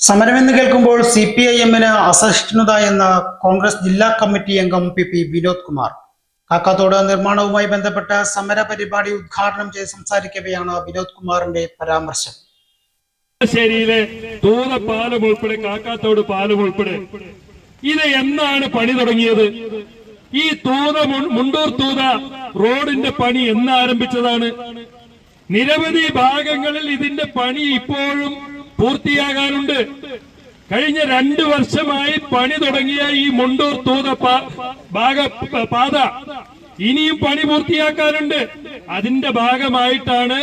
സമരമെന്ന് കേൾക്കുമ്പോൾ C P I എമ്മിന് അസഹിഷ്ണുത എന്ന കോൺഗ്രസ് ജില്ലാ കമ്മിറ്റി അംഗം പി പി വിനോദ് കുമാർ. കാക്കാത്തോട് നിർമ്മാണവുമായി ബന്ധപ്പെട്ട സമര പരിപാടി ഉദ്ഘാടനം ചെയ്ത് സംസാരിക്കവെയാണ് വിനോദ് കുമാറിന്റെ പരാമർശം. ശരിയിലെ തൂത പാലം ഉൾപ്പെടെ കാക്കാത്തോട് പാലം ഉൾപ്പെടെ ഇത് എന്നാണ് പണി തുടങ്ങിയത്? ഈ തൂത മുണ്ടൂർ തൂത റോഡിന്റെ പണി എന്ന് ആരംഭിച്ചതാണ് നിരവധി ഭാഗങ്ങളിൽ ഇതിന്റെ പണി ഇപ്പോഴും പൂർത്തിയാകാനുണ്ട്. കഴിഞ്ഞ രണ്ടു വർഷമായി പണി തുടങ്ങിയ ഈ മുണ്ടൂർ തൂത ഭാഗ പാത ഇനിയും പണി പൂർത്തിയാക്കാനുണ്ട്. അതിന്റെ ഭാഗമായിട്ടാണ്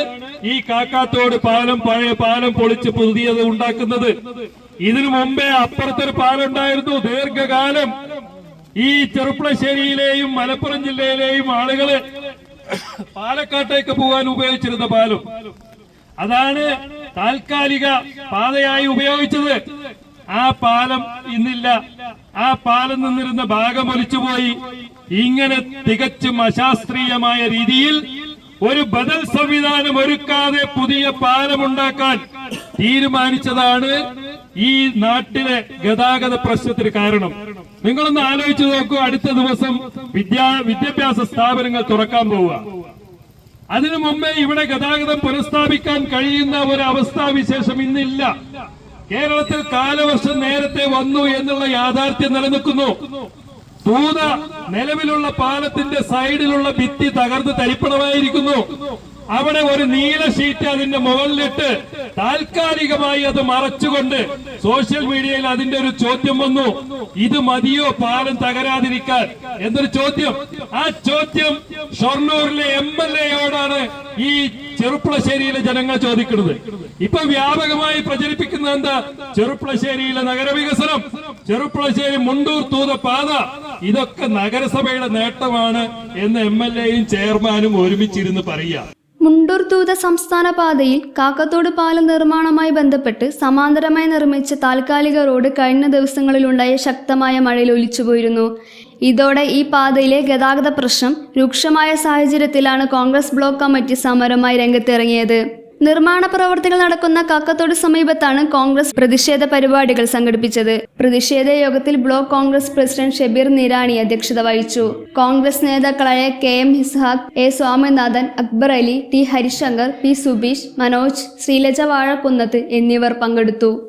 ഈ കാക്കാത്തോട് പാലം പഴയ പാലം പൊളിച്ച് പുതിയത് ഉണ്ടാക്കുന്നത്. ഇതിനു മുമ്പേ അപ്പുറത്തൊരു പാലം ഉണ്ടായിരുന്നു ദീർഘകാലം ഈ ചെറുപ്പളശ്ശേരിയിലെയും മലപ്പുറം ജില്ലയിലെയും ആളുകൾ പാലക്കാട്ടേക്ക് പോകാൻ ഉപയോഗിച്ചിരുന്ന പാലം. അതാണ് താൽക്കാലിക പാതയായി ഉപയോഗിച്ചത്. ആ പാലം ഇന്നില്ല. ആ പാലം നിന്നിരുന്ന ഭാഗം ഒലിച്ചുപോയി. ഇങ്ങനെ തികച്ചും അശാസ്ത്രീയമായ രീതിയിൽ ഒരു ബദൽ സംവിധാനം ഒരുക്കാതെ പുതിയ പാലമുണ്ടാക്കാൻ തീരുമാനിച്ചതാണ് ഈ നാട്ടിലെ ഗതാഗത പ്രശ്നത്തിന് കാരണം. നിങ്ങളൊന്ന് ആലോചിച്ചു നോക്കൂ. അടുത്ത ദിവസം വിദ്യാ വിദ്യാഭ്യാസ സ്ഥാപനങ്ങൾ തുറക്കാൻ പോവുക. അതിനു മുമ്പേ ഇവിടെ ഗതാഗതം പുനഃസ്ഥാപിക്കാൻ കഴിയുന്ന ഒരു അവസ്ഥാവിശേഷം ഇന്നില്ല. കേരളത്തിൽ കാലവർഷം നേരത്തെ വന്നു എന്നുള്ള യാഥാർത്ഥ്യം നിലനിൽക്കുന്നു. തൂത നിലവിലുള്ള പാലത്തിന്റെ സൈഡിലുള്ള ഭിത്തി തകർന്ന് തരിപ്പണമായിരിക്കുന്നു. അവിടെ ഒരു നീല ഷീറ്റ് അതിന്റെ മുകളിലിട്ട് താൽക്കാലികമായി അത് മറച്ചുകൊണ്ട് സോഷ്യൽ മീഡിയയിൽ അതിന്റെ ഒരു ചോദ്യം വന്നു. ഇത് മതിയോ പാലം തകരാതിരിക്കാൻ? എന്നൊരു ചോദ്യം. ആ ചോദ്യം ഷൊർണൂരിലെ എം എൽ എയോടാണ് ഈ ചെറുപ്പളശ്ശേരിയിലെ ജനങ്ങൾ ചോദിക്കുന്നത്. ഇപ്പൊ വ്യാപകമായി പ്രചരിപ്പിക്കുന്ന എന്താ? ചെറുപ്പളശ്ശേരിയിലെ നഗരവികസനം ചെറുപ്പളശ്ശേരി മുണ്ടൂർ തൂത പാത ഇതൊക്കെ നഗരസഭയുടെ നേട്ടമാണ് എന്ന് എം എൽ എയും ചെയർമാനും ഒരുമിച്ചിരുന്ന് പറയുക. മുണ്ടൂർ തൂത സംസ്ഥാന പാതയിൽ കാക്കത്തോട് പാലം നിർമ്മാണവുമായി ബന്ധപ്പെട്ട് സമാന്തരമായി നിർമ്മിച്ച താൽക്കാലിക റോഡ് കഴിഞ്ഞ ദിവസങ്ങളിലുണ്ടായ ശക്തമായ മഴയിൽ ഒലിച്ചുപോയിരുന്നു. ഇതോടെ ഈ പാതയിലെ ഗതാഗത പ്രശ്നം രൂക്ഷമായ സാഹചര്യത്തിലാണ് കോൺഗ്രസ് ബ്ലോക്ക് കമ്മിറ്റി സമരമായി രംഗത്തിറങ്ങിയത്. നിർമ്മാണ പ്രവർത്തികൾ നടക്കുന്ന കക്കത്തോട് സമീപത്താണ് കോൺഗ്രസ് പ്രതിഷേധ പരിപാടികൾ സംഘടിപ്പിച്ചത്. പ്രതിഷേധ യോഗത്തിൽ ബ്ലോക്ക് കോൺഗ്രസ് പ്രസിഡന്റ് ഷെബീർ നിരാണി അധ്യക്ഷത വഹിച്ചു. കോൺഗ്രസ് നേതാക്കളായ K M Ishaq A Swaminathan Akbar Ali T Harishankar P Subeesh Manoj Sreeleja Vazhakkunnath എന്നിവർ പങ്കെടുത്തു.